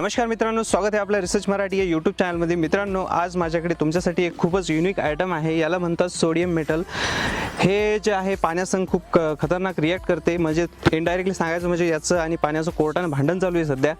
नमस्कार मित्रांनो स्वागत आहे आपल्या रिसर्च मराठी या यूट्यूब चॅनलमध्ये मित्रांनो आज माझ्याकडे तुमच्यासाठी एक खूपच युनिक आयटम आहे. याला म्हणतात सोडियम मेटल हे जे आहे पाण्यासंग खूप खतरनाक रिॲक्ट करते. म्हणजे इनडायरेक्टली सांगायचं म्हणजे याचं आणि पाण्याचं कोर्टानं भांडण चालू आहे सध्या.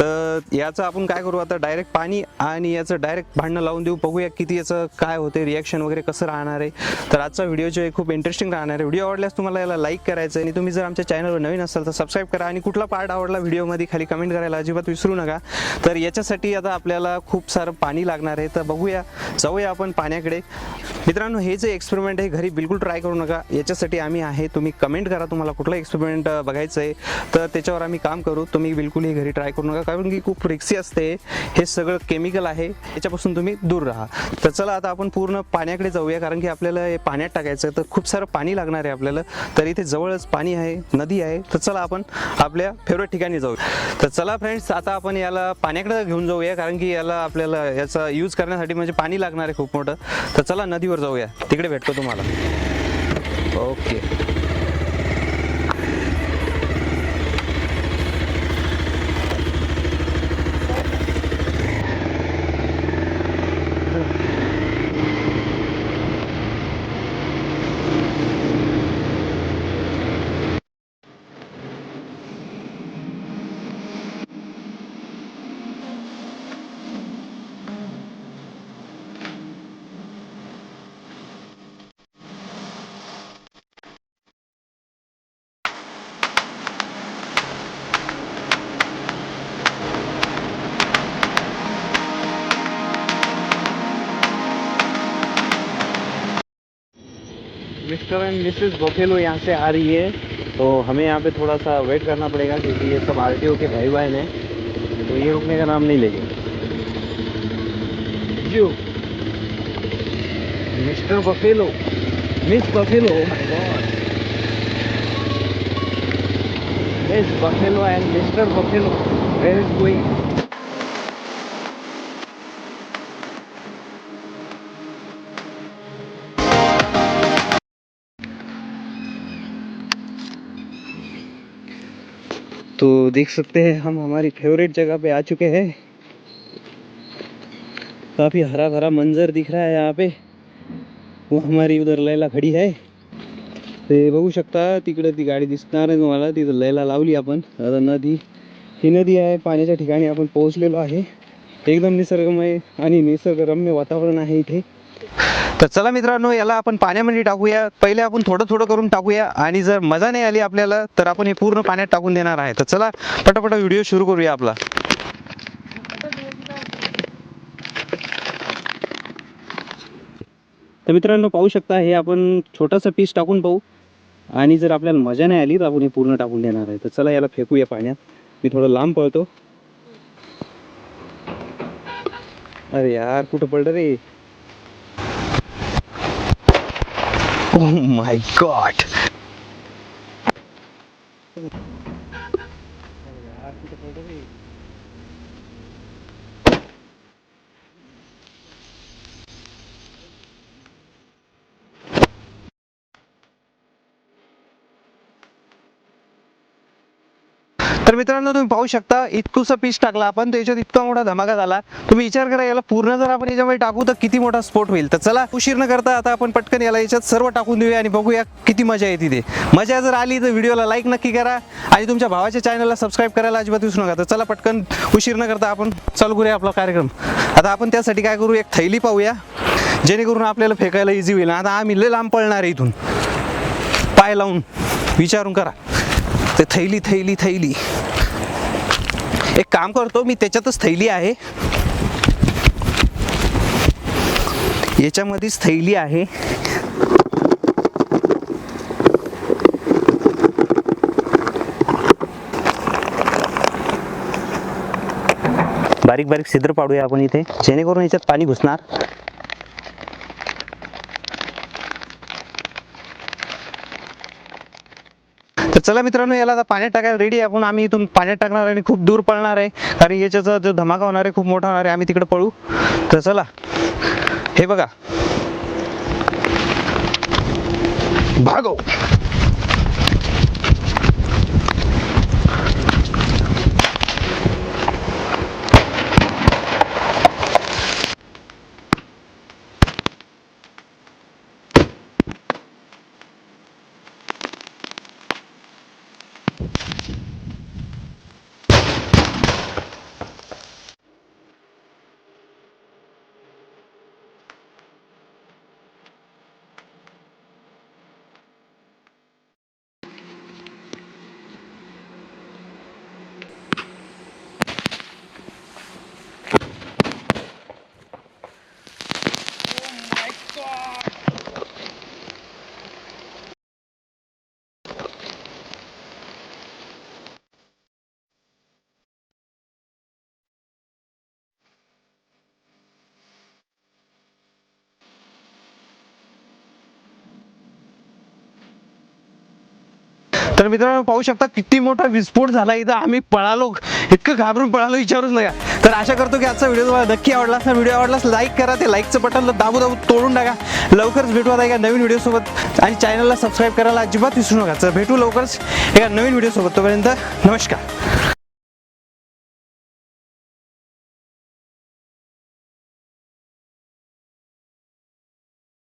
तर याचं आपण काय करू? आता डायरेक्ट पाणी आणि याचं डायरेक्ट भांडणं लावून देऊ. बघूया किती याचं काय होते रिॲक्शन वगैरे कसं राहणार आहे. तर आजचा व्हिडिओ जो आहे खूप इंटरेस्टिंग राहणार आहे. व्हिडिओ आवडल्यास तुम्हाला याला लाईक करायचं आहे. आणि तुम्ही जर आमच्या चॅनलवर नवीन असाल तर सबस्क्राईब करा. आणि कुठला पार्ट आवडला व्हिडिओमध्ये खाली कमेंट करायला अजिबात विसरू नका. तर याच्यासाठी आता आपल्याला खूप सारं पाणी लागणार आहे. तर बघूया जाऊया आपण पाण्याकडे. मित्रांनो हे जे एक्सपेरिमेंट आहे घरी बिलकुल ट्राय करू नका. याच्यासाठी आम्ही आहे. तुम्ही कमेंट करा. तुम्हाला कुठला एक्सपेरिमेंट बघायचं आहे तर त्याच्यावर आम्ही काम करू. तुम्ही बिलकुलही घरी ट्राय करू नका. कारण की खूप रिक्सी असते. हे सगळं केमिकल आहे. याच्यापासून तुम्ही दूर राहा. तर चला आता आपण पूर्ण पाण्याकडे जाऊया. कारण की आपल्याला हे पाण्यात टाकायचं आहे तर खूप सारं पाणी लागणार आहे आपल्याला. तर इथे जवळच पाणी आहे. नदी आहे. तर चला आपण आपल्या फेवरेट ठिकाणी जाऊ. तर चला फ्रेंड्स आता आपण याला पाण्याकडे घेऊन जाऊया. कारण की याला आपल्याला याचा यूज करण्यासाठी म्हणजे पाणी लागणार आहे खूप मोठं. तर चला नदीवर जाऊया. तिकडे भेटतो तुम्हाला. Okay mister and mrs buffalo यहाँ से आ रही है। तो हमें यहाँ पे थोड़ा सा वेट करना पड़ेगा क्योंकि ये सब आर के भाई बहन हैं। तो ये रुकने का नाम नहीं लेंगे जो mister buffalo miss buffalo miss buffalo and mister buffalo where is going तो देख सकते हैं हम हमारी फेवरेट जगह पे आ चुके हैं। काफ़ी हरा भरा मंजर दिख रहा है यहाँ पे। वो हमारी उधर लैला खडी आहे ते बघू शकता तिकडे ती गाडी दिसणार आहे तुम्हाला. तिथं लैला लावली आपण आता नदी. ही नदी आहे पाण्याच्या ठिकाणी आपण पोहोचलेलो आहे. एकदम निसर्गमय आणि निसर्गरम्य वातावरण आहे इथे. तर चला मित्रांनो याला आपण पाण्यामध्ये टाकूया. पहिले आपण थोडं थोडं करून टाकूया. आणि जर मजा नाही आली आपल्याला तर आपण हे पूर्ण पाण्यात टाकून देणार आहे. तर चला पटापट व्हिडिओ सुरू करूया आपला. तर मित्रांनो पाहू शकता हे आपण छोटासा पीस टाकून पाहू. आणि जर आपल्याला मजा नाही आली तर आपण हे पूर्ण टाकून देणार आहे. तर चला याला फेकूया पाण्यात. मी थोडं लांब पळतो. अरे यार कुठं पडलं रे? Oh my god. तर मित्रांनो तुम्ही पाहू शकता इतकुसा पीस टाकला आपण त्याच्यात इतका मोठा धमाका झाला. तुम्ही विचार करा याला पूर्ण जर आपण याच्यामध्ये टाकू तर किती मोठा स्फोट होईल? तर चला उशीर न करता आता आपण पटकन याला याच्यात सर्व टाकून देऊया आणि बघूया किती मजा येते ते. मजा जर आली तर व्हिडिओला लाईक नक्की करा आणि तुमच्या भावाच्या चॅनलला सबस्क्राईब करायला अजिबात विसरू नका. तर चला पटकन उशीर न करता आपण चालू करूया आपला कार्यक्रम. आता आपण त्यासाठी काय करू एक थैली पाहूया जेणेकरून आपल्याला फेकायला इझी होईल. आता आम्ही लय लांब पळणार आहे इथून. पाय लावून. विचारून करा. ते थैली थैली थैली. एक काम करतो मी त्याच्यातच थैली आहे. याच्यामध्येच थैली आहे. बारीक बारीक छिद्र पाडूया आपण इथे. जेणेकरून याच्यात पाणी घुसणार. तर चला मित्रांनो याला आता पाण्यात टाकायला रेडी आहे. आपण आम्ही इथून पाण्यात टाकणार आणि खूप दूर पळणार आहे. कारण याच्याचा जो धमाका होणार आहे खूप मोठा होणार आहे. आम्ही तिकडे पळू. तर चला. हे बघा. भागव. तर मित्रांनो पाहू शकता किती मोठा विस्फोट झाला इथं. आम्ही पळालो. इतकं घाबरून पळालो विचारूच नका. तर आशा करतो की आजचा व्हिडिओ तुम्हाला नक्की आवडला असा व्हिडिओ आवडलास लाईक करा. ते लाईकचं बटन दाबू दाबू तोडून टाका. लवकरच भेटू आता एका नवीन व्हिडिओसोबत आणि चॅनलला सबस्क्राईब करायला अजिबात विसरू नका. तर भेटू लवकरच एका नवीन व्हिडिओसोबत तोपर्यंत नमस्कार.